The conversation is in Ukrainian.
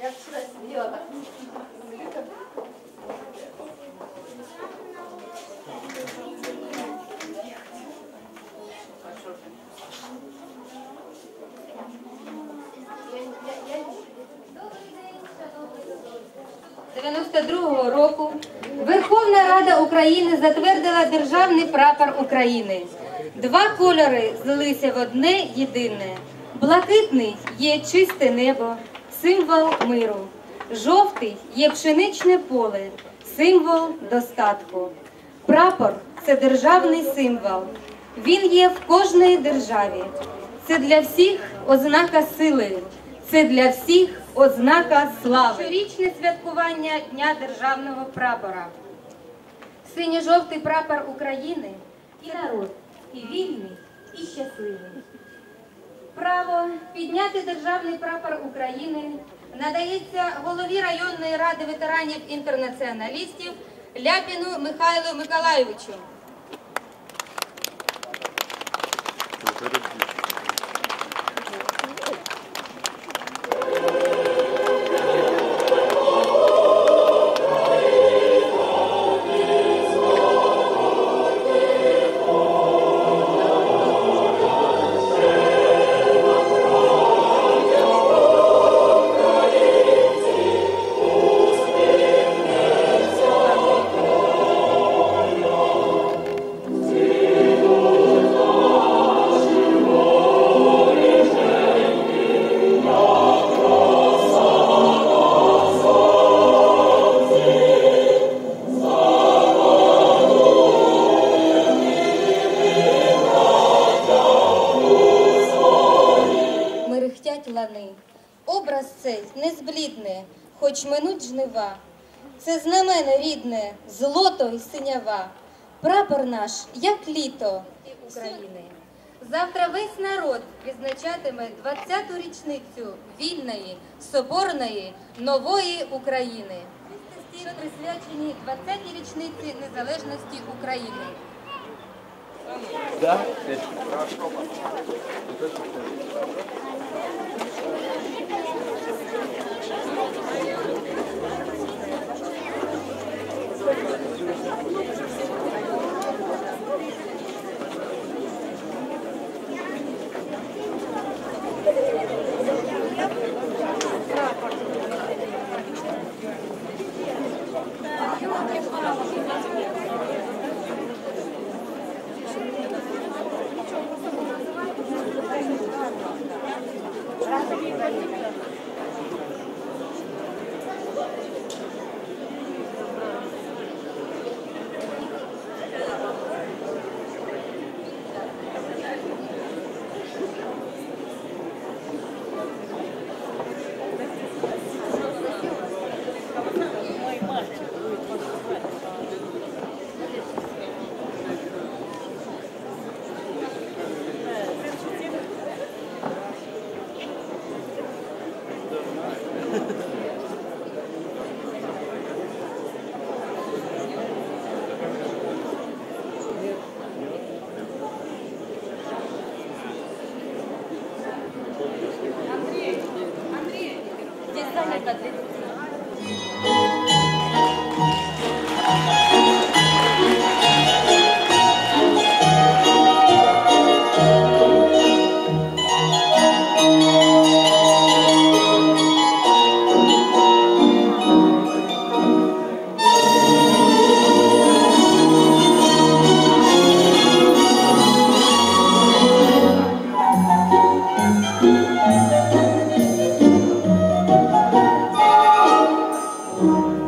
Я вчора сиділа так. 92-го року Верховна Рада України затвердила державний прапор України. Два кольори злилися в одне єдине. Блакитний є чисте небо, символ миру. Жовтий є пшеничне поле, символ достатку. Прапор це державний символ. Він є в кожної державі. Це для всіх ознака сили, це для всіх ознака слави. Щорічне святкування Дня державного прапора. Синьо-жовтий прапор України і народ, і вільний, і щасливий. Право підняти державний прапор України надається голові районної ради ветеранів інтернаціоналістів Ляпіну Михайлу Миколайовичу. Не зблідне, хоч минуть жнива. Це знамено рідне, злото й синява. Прапор наш, як літо України. Завтра весь народ відзначатиме 20-ту річницю вільної, соборної, нової України. Що присвячені 20-й річниці незалежності України. Да? Хорошо. 考えたです。Oh.